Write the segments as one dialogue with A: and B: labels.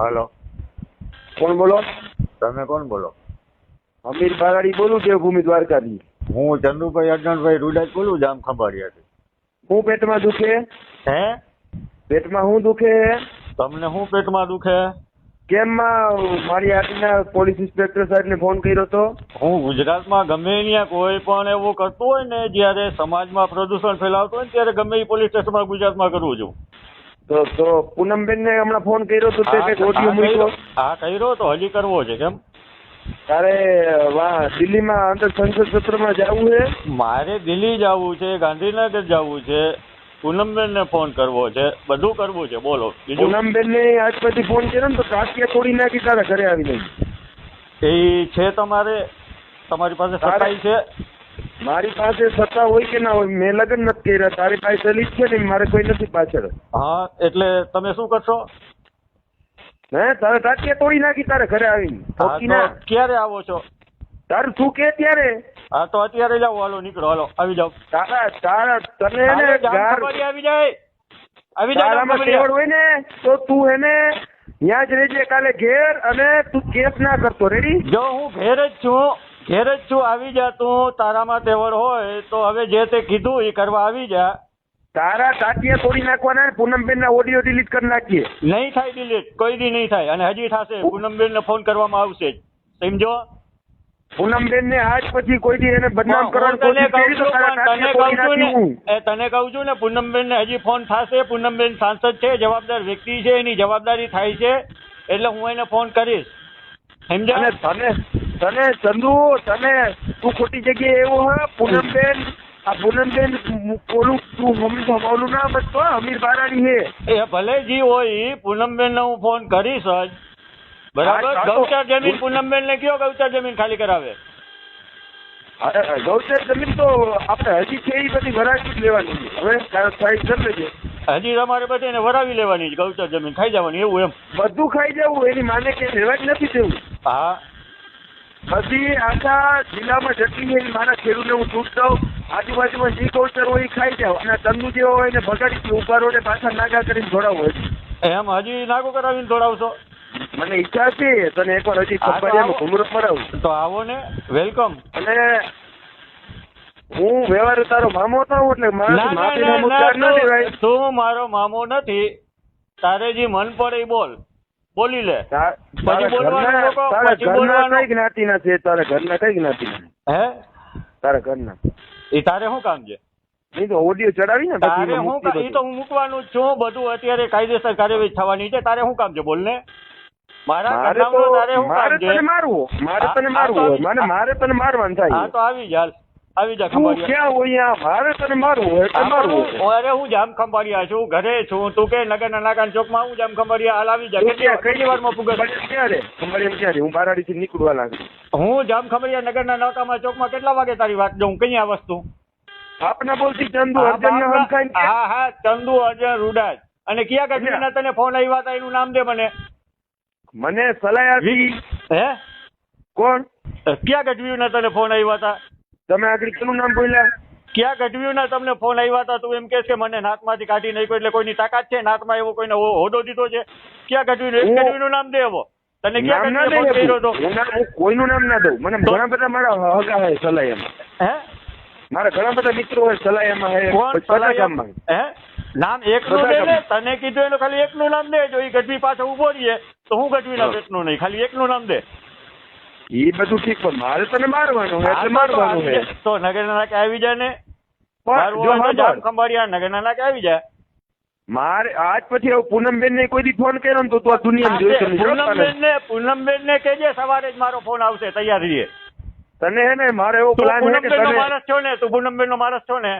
A: Hello.
B: કોણ બોલો?
A: તમે કોણ બોલો?
B: અમીર બારાડી બોલું દેવભૂમિ દ્વારકાથી
A: હું ચંદુભાઈ અર્જનભાઈ રૂડાજ બોલું જામ ખંભાળિયાથી.
B: હું પેટમાં દુખે?
A: હે?
B: પેટમાં હું દુખે?
A: તમને શું પેટમાં દુખે?
B: કેમ માં મારી આટીના પોલીસ ઇન્સ્પેક્ટર સાહેબને ફોન કર્યો હતો
A: હું ગુજરાતમાં ગમે ત્યાં કોઈ પણ એવું કરતું હોય ને જ્યારે સમાજમાં પ્રદૂષણ ફેલાવતું હોય ને ત્યારે ગમે એ પોલીસ સ્ટેશનમાં ગુજરાતમાં કરવું છું.
B: તો તો પૂનમબેન ને હમણાં ફોન કર્યો તો તે
A: હા,
B: ઓડિયો મૂક્યો.
A: હા કર્યો તો હજી કરવો છે કેમ?
B: તારે વાહ દિલ્હીમાં અંદર સંસદ સત્રમાં જવું છે?
A: મારે દિલ્હી જવું છે ગાંધીનગર જવું છે પૂનમબેન ને ફોન કરવો છે બધું કરવું છે બોલો
B: પૂનમબેન ને આજ પછી ફોન કર્યો ને તો ટાંટિયા તોડી નાખી તારા ઘરે આવી નહીં
A: એ છે તમારે તમારી પાસે સત્તાઈ છે?
B: મારી પાસે સત્તા હોય કે ના હોય મેં લગ્ન નથી કર્યા તારી પાસે દલિત છે ને મારે કોઈ નથી પાછળ.
A: હા એટલે તમે શું કરશો?
B: હે તારે ટાંટિયા તોડી નાખી તારે ઘરે આવીને
A: ક્યારે આવો છો?
B: તારું તું કે ત્યારે?
A: હા તો અત્યારે જાવ હાલો નીકળો હાલો આવી જાવ
B: તારા તારા તને ગાર
A: આવી જાય. આવી જાય
B: તારામાં કેવડ હોય ને તો તું એને ત્યાં જ રહેજે કાલે ઘેર અને તું કેસ ના કરતો રેડી
A: જો હું ઘેર જ છું ઘેર જ છું આવી જા તું તારામાં તેવડ હોય તો હવે જે તે કીધું એ કરવા આવી જા.
B: તારા ટાટિયા તોડી નાખવાના ને પૂનમબેન ના ઓડિયો ડિલીટ કરી નાખીએ.
A: નહીં થાય ડિલીટ કોઈ દી નહીં થાય અને હજી થશે પૂનમબેન ને ફોન કરવામાં આવશે સમજો?
B: પૂનમબેન ને આજ પછી કોઈ દી એને બદનામ કરવાનું
A: તને કહું છું ને તને કહું છું ને પૂનમબેન ને હજી ફોન થશે પૂનમબેન સાંસદ છે જવાબદાર વ્યક્તિ છે એની જવાબદારી થાય છે એટલે હું એને ફોન કરીશ.
B: સમજો
A: સમજ્યા
B: તને તને ચંદુ તને તું ખોટી જગ્યાએ એવો હા? પૂનમબેન આ પૂનમબેન ઓલું તું હંમેશા ઓલું ના તો અમીર બારાડી હે.
A: એ ભલે જી હોય પૂનમબેન ને હું ફોન કરીશ જ. બરાબર? ગૌચર જમીન પૂનમબેન ને કયો ગૌચર જમીન ખાલી કરાવે?
B: ગૌચર જમીન તો આપણે હજી છે એ બધી વરાવી જ લેવાની છે. હવે સાઈડ કરી લેજે.
A: હજી તમારે બધી એને વરાવી લેવાની છે ગૌચર જમીન. ખાઈ જવાની એવું એમ.
B: બધું ખાઈ જવું એની માને કે લેવા જ નથી દેવું.
A: હા.
B: બધી આખા જિલ્લામાં છે એ મારા ખેડૂતને હું છૂટ દઉં. આજુબાજુમાં જે કોચર હોય એ ખાઈ જાવ અને તંદુ જેવો હોય ને બગાડી ઊભા રોડે પાછા નાગા કરીને જોડાવો
A: એમ હજી નાગો કરાવીને દોડાવશો
B: મને ઈચ્છા છે તને એકવાર હજી
A: આવો.
B: ઘુમરો મરાવું
A: તો આવો ને. વેલકમ.
B: અને હું વ્યવહાર તારો મામો હતો એટલે મારા
A: મામો નથી. તારે જે મન પડે બોલ. બોલી લે પછી બોલવાનું
B: તારા
A: પછી
B: ઘરના
A: બોલવાનું.
B: કઈ જ્ઞાતિના છે તારા ઘરના કઈ જ્ઞાતિના
A: હે?
B: તારા ઘરના.
A: એ તારે શું કામ છે?
B: નહીં તો ઓડિયો ચડાવી ને
A: તારે હું
B: મૂકી
A: તો હું મૂકવાનું છું બધું અત્યારે કાયદેસર કાર્યવાહી થવાની છે. તારે શું કામ છે? બોલ ને મારા
B: તને મારવું મારે તને મારવું મને મારે તને મારવાનું
A: હા
B: થાય
A: તો આવી જા. આવી જા ખંભાળિયા.
B: ક્યાં હોય અહીંયા? મારે તને મારવું હોય એટલે મારવું
A: હું- અરે હું જામ ખંભાળિયા છું ઘરે છું. તું કે નગરના ચોકમાં હું જામ ખંભાળિયા હાલ આવી જા કેટલી વારમાં વારમાં ક્યારે
B: ખંભાળિયા હું બારાડીથી નીકળવા લાગુ.
A: હું જામ ખંભાળિયા નગરના નાકામાં ચોકમાં કેટલા વાગે તારી વાત જોઉં કઈ આ વસ્તુ?
B: આપના બોલતી ચંદુ અર્જન
A: હા હા ચંદુ અર્જન રૂડાજ. અને કયા ગઢવીના તને ફોન આવ્યા હતા એનું નામ દે મને.
B: મને સલાહ આપી.
A: હે?
B: કોણ?
A: કયા ગઢવીના તને ફોન આવ્યા હતા
B: તમે આગળ કેનું નામ બોલ્યા?
A: ક્યાં ગઢવ્યું ના તમને ફોન આવ્યા હતા? તું એમ કે કે મને નાતમાંથી કાઢી નાખ્યો એટલે કોઈની તાકાત છે? નાતમાં એવો કોઈને હોદો દીધો છે? ક્યાં ગઢવ્યું એક ગઢવ્યું નામ દે એવો તને ક્યાં
B: ના
A: ફોન કર્યો હતો
B: હું ના- હું કોઈનું નામ ના દઉં. મને ઘણા બધા મારા હગા હે સલાયામાં
A: હે?
B: મારા ઘણા બધા મિત્રો હોય સલાયામાં હે.
A: કોણ?
B: પછી બધા
A: સલાહ
B: ગામમાં.
A: હે? નામ એકનું
B: નું
A: દે ને? તને કીધું એનું ખાલી એકનું નામ દે. જો એ ગઢવી પાછળ ઊભો રહીએ તો હું ગઢવી
B: નામ
A: પેટનું નહીં. ખાલી એક નું નામ દે.
B: એ બધું ઠીક પણ મારે તને મારવાનું
A: છે
B: એટલે મારવાનું
A: છે તો નગરના નાકે આવી ને?
B: જો સાંભળ,
A: ખંભાળિયા નગરના નાકે આવી જાય.
B: મારે આજ પછી હવે પૂનમબેન ને કોઈ દી ફોન કર્યો ને તો તું આ દુનિયા જોઈ
A: પૂનમબેન ને પૂનમબેન ને કેજે સવારે જ મારો ફોન આવશે તૈયાર રહીએ.
B: તને હે ને મારે એવો પ્લાન છે કે તને
A: માણસ છો ને તું પૂનમબેન નો માણસ છો ને?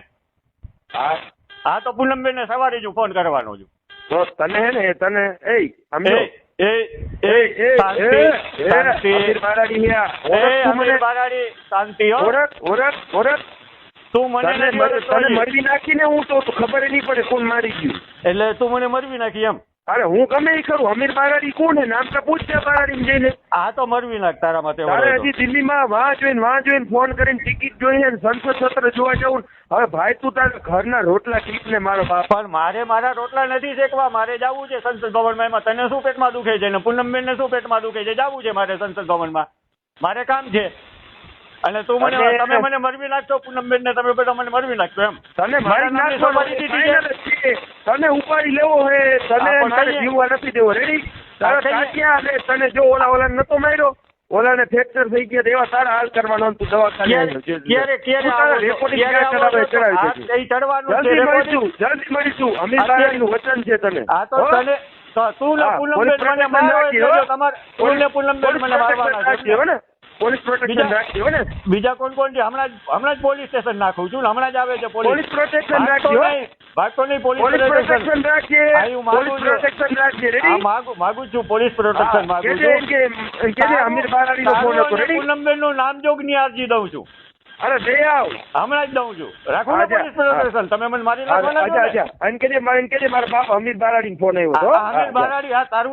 B: હા,
A: હા તો પૂનમબેન ને સવારે જ ફોન કરવાનો છું.
B: તો તને હે ને તને એ સમજો.
A: શાંતિ
B: અમીર બારાડી હે. તું. મરવી ખબર નહીં પડે કોણ મારી ગયું.
A: એટલે તું મને મરવી નાખી એમ.
B: અરે હું ગમે એ કરું અમીર બારાડી કોણ હે? નામ તો પૂછ બારાડી જઈને.
A: આ તો મરવી નાખ તારા માટે
B: તારે. હજી દિલ્હીમાં વાં જોઈને વાહ જોઈને ફોન કરીને ટિકિટ જોઈએ સંસદ સત્ર જોવા જવું. હવે ભાઈ તું તારા ઘરના રોટલા ટીપ ને મારો બાપ.
A: પણ મારે મારા રોટલા નથી શેકવા મારે જવું છે સંસદ ભવનમાં. એમાં તને શું પેટમાં દુખે છે ને પૂનમબેન ને શું પેટમાં દુખે છે? જવું છે મારે સંસદ ભવનમાં. મારે કામ છે. અને તું મને તમે મને મરવી નાખશો પૂનમબેન ને તમે બધા મને મરવી નાખશો એમ.
B: તને
A: મારી
B: નાખશો. તને ઉપાડી લેવો હે તને મારે જીવવા નથી દેવો. રેડી તારા
A: કહીએ.
B: અને તને જો ઓલા ઓલા નતો માર્યો ઓલાને ફ્રેક્ચર થઈ ગયા એવા તારા હાલ કરવાનો તું દવાખાને
A: ક્યારે ક્યારે
B: કરાવે કરાવી જલ્દી મળીશું જલ્દી મળીશું અમીર
A: અત્યારે-
B: વચન છે તને.
A: આ તો તને તું ને પૂનમબેન મને તમારે તું ને પૂનમબેન મને મારવાના છે.
B: પોલીસ પ્રોટેક્શન
A: બીજા-
B: રાખી ને.
A: બીજા કોણ કોણ છે? હમણાં હમણાં જ પોલીસ સ્ટેશન નાખું છું હમણાં જ આવે છે પોલીસ.
B: પ્રોટેક્શન protection
A: ભાગતો નહીં પોલીસ
B: પ્રોટેક્શન.
A: માગું
B: પોલીસ પ્રોટેક્શન રાખીએ રેડી
A: માગું માગું છું પોલીસ પ્રોટેક્શન માગું છું.
B: કે કે અમીર બારાડીનો ફોન હતો રેડી
A: પૂનમબેનનું નામજોગની અરજી દઉં છું.
B: અરે દે આવ.
A: હમણાં જ દઉં છું. રાખો ને પોલીસ પ્રોટેક્શન. તમે મને મારી નાખવાના છો
B: અચ્છા અચ્છા અને કેજે મારે બાપ અમીર બારાડી ફોન આવ્યો હતો.
A: અમીર બારાડી હા તારું